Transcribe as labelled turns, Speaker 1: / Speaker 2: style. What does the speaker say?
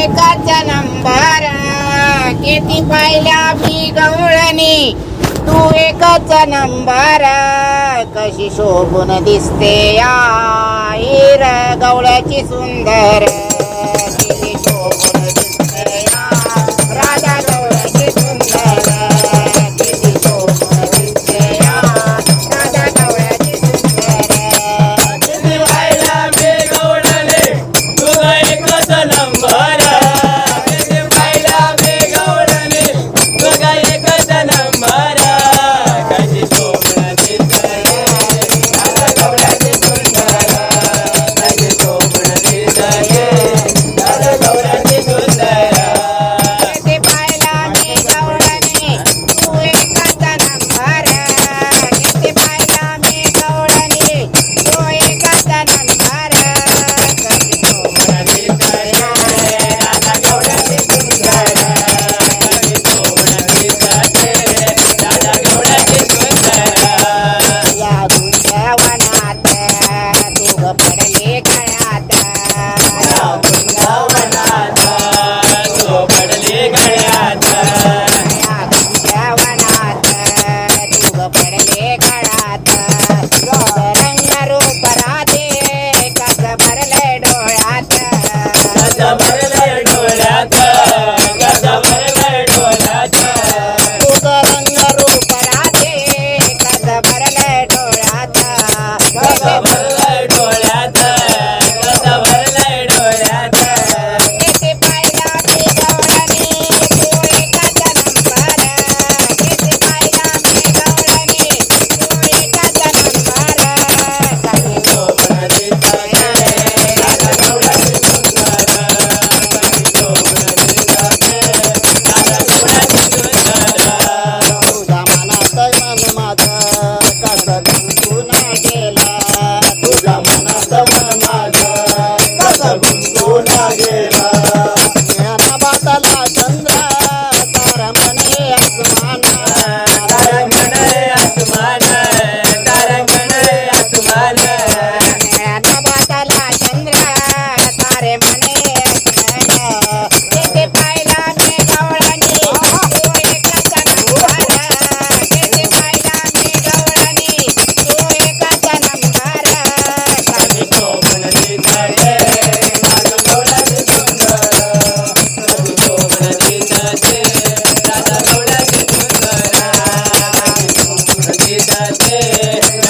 Speaker 1: एकाचा नंबर. किती पाहिला मी गवळणी? तू एकाचा नंबर. कशी शोभून दिसते या हिर गवळ्याची सुंदर.
Speaker 2: Hare